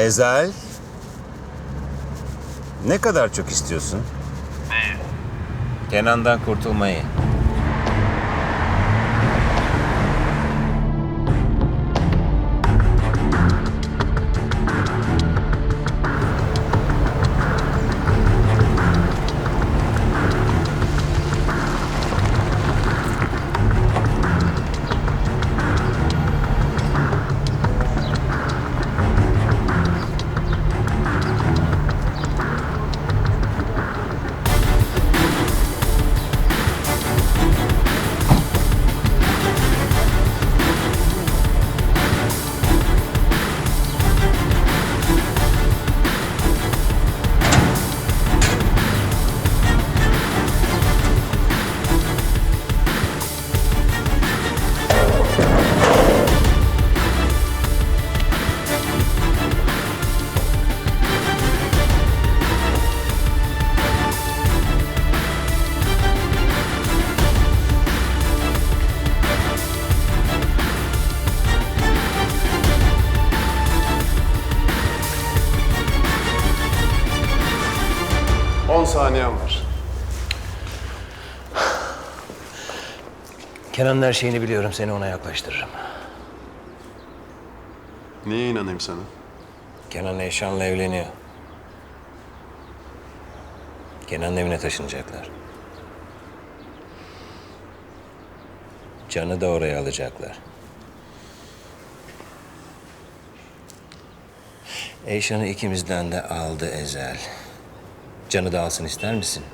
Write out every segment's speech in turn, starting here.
Ezel. Ne kadar çok istiyorsun? Kenan'dan kurtulmayı. On saniyen var. Kenan'ın her şeyini biliyorum. Seni ona yaklaştırırım. Niye inanayım sana? Kenan Eyşan'la evleniyor. Kenan'ın evine taşınacaklar. Can'ı da oraya alacaklar. Eyşan'ı ikimizden de aldı Ezel. Can'ı da alsın ister misin?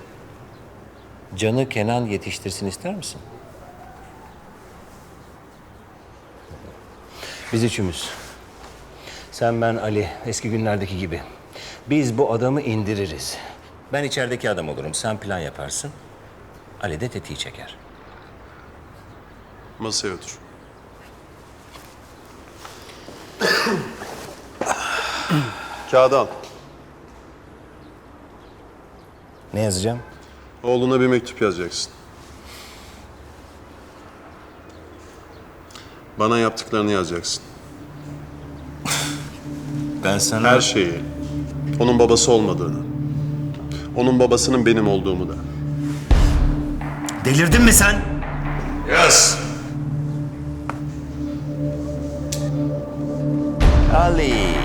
Can'ı Kenan yetiştirsin ister misin? Biz üçümüz. Sen, ben, Ali, eski günlerdeki gibi. Biz bu adamı indiririz. Ben içerideki adam olurum. Sen plan yaparsın. Ali de tetiği çeker. Masaya otur. Kağıdı al. Ne yazacağım? Oğluna bir mektup yazacaksın. Bana yaptıklarını yazacaksın. Ben sana... Her şeyi. Onun babası olmadığını. Onun babasının benim olduğumu da. Delirdin mi sen? Yaz. Ali.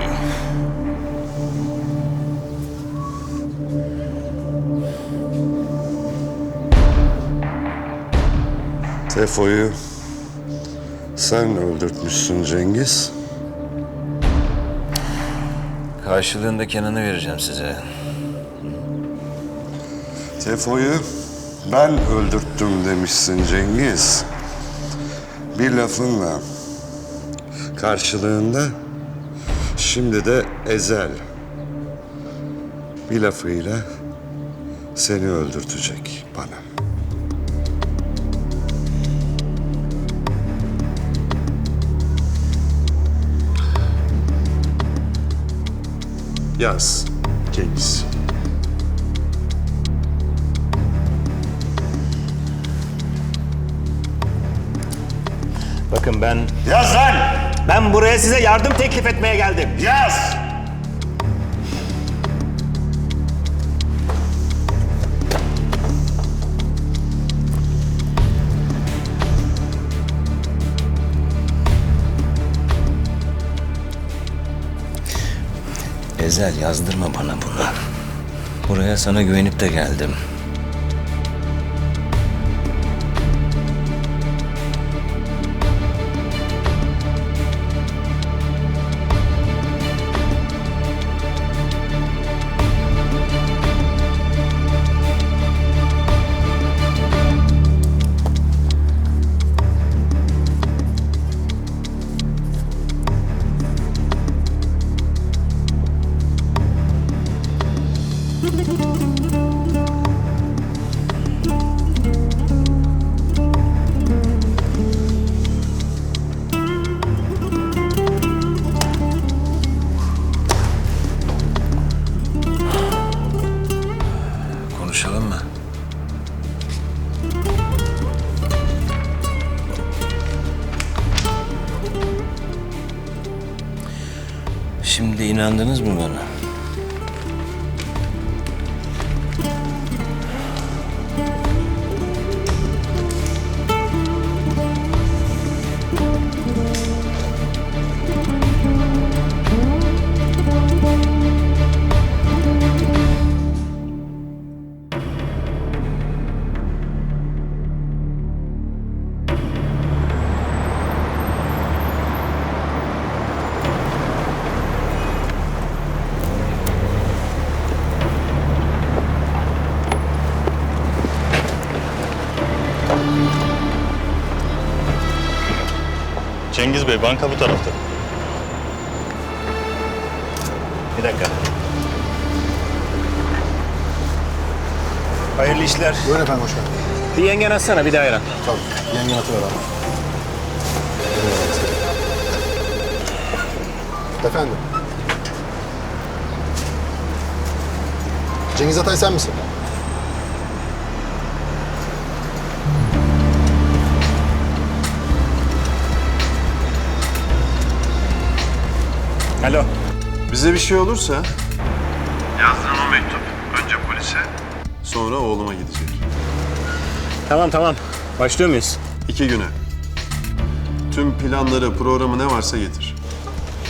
Tefo'yu sen öldürtmüşsün Cengiz. Karşılığında Kenan'ı vereceğim size. Tefo'yu ben öldürttüm demişsin Cengiz. Bir lafınla. Karşılığında şimdi de Ezel. Bir lafıyla seni öldürtecek bana. Yaz. Cengiz. Bakın ben... Yaz lan! Ben buraya size yardım teklif etmeye geldim. Yaz! Ezel yazdırma bana bunu. Buraya sana güvenip de geldim. konuşalım mı? Şimdi inandınız mı bana? Cengiz Bey banka bu tarafta. Bir dakika. Hayırlı işler. Buyurun efendim hoş geldin. Bir yengen atsana bir de ayran. Tabii. Yengen atıver abi. Efendim. Cengiz Atay sen misin? Alo. Bize bir şey olursa... Yazdığın o mektup önce polise... Sonra oğluma gidecek. Tamam tamam. Başlıyor muyuz? İki güne. Tüm planları, programı ne varsa getir.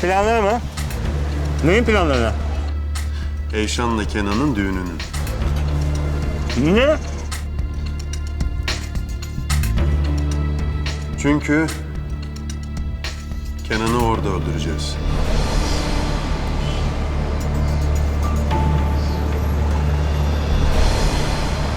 Planları mı? Neyin planlarını? Eyşan'la Kenan'ın düğününün. Ne? Çünkü Kenan'ı orada öldüreceğiz.